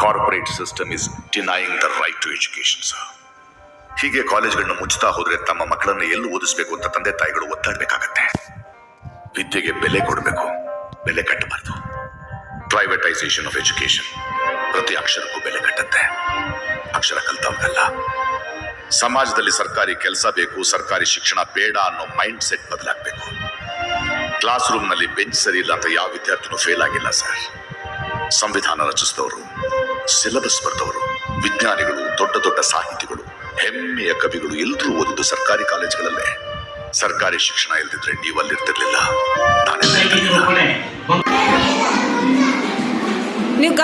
Corporate system is denying the right to education sir ಹೀಗೆ ಕಾಲೇಜ್ಗಳನ್ನ ಮುಚ್ಚುತ್ತಾ ಹೋದ್ರೆ ತಮ್ಮ ಮಕ್ಕಳನ್ನ ಎಲ್ಲಿ ಓದಿಸ್ಬೇಕು ಅಂತ ತಂದೆ ತಾಯಿಗಳು ಒತ್ತಾಡಬೇಕಾಗತ್ತೆ. ವಿದ್ಯೆಗೆ ಬೆಲೆ ಕೊಡಬೇಕು. ಬೆಲೆ ಕಟ್ಟಬಾರ್ದು. ಪ್ರೈವೇಟೈಸೇಷನ್ ಆಫ್ ಎಜುಕೇಶನ್ ಪ್ರತಿ ಅಕ್ಷರಕ್ಕೂ ಬೆಲೆ ಕಟ್ಟತ್ತೆ. ಅಕ್ಷರ ಕಲ್ತವ್ರಿಗಲ್ಲ ಸಮಾಜದಲ್ಲಿ ಸರ್ಕಾರಿ ಕೆಲಸ ಬೇಕು, ಸರ್ಕಾರಿ ಶಿಕ್ಷಣ ಬೇಡ ಅನ್ನೋ ಮೈಂಡ್ ಸೆಟ್ ಬದಲಾಗಬೇಕು. ಕ್ಲಾಸ್ ರೂಮ್ನಲ್ಲಿ ಬೆಂಚ್ ಸರಿ ಇಲ್ಲ ಅಂತ ಯಾವ ವಿದ್ಯಾರ್ಥಿನೂ ಫೇಲ್ ಆಗಿಲ್ಲ ಸರ್ ಸಂವಿಧಾನ ರಚಿಸಿದವರು ಸಿಲೆಬಸ್ ಬರೆದವರು, ವಿಜ್ಞಾನಿಗಳು, ದೊಡ್ಡ ದೊಡ್ಡ ಸಾಹಿತಿಗಳು, ಹೆಮ್ಮೆಯ ಕವಿಗಳು ಎಲ್ಲರೂ ಓದಿದ್ದು ಸರ್ಕಾರಿ ಕಾಲೇಜುಗಳಲ್ಲೇ. ಸರ್ಕಾರಿ ಶಿಕ್ಷಣ ಇಲ್ದಿದ್ರೆ ನೀವು ಅಲ್ಲಿರ್ತಿರ್ಲಿಲ್ಲ. ನೀವು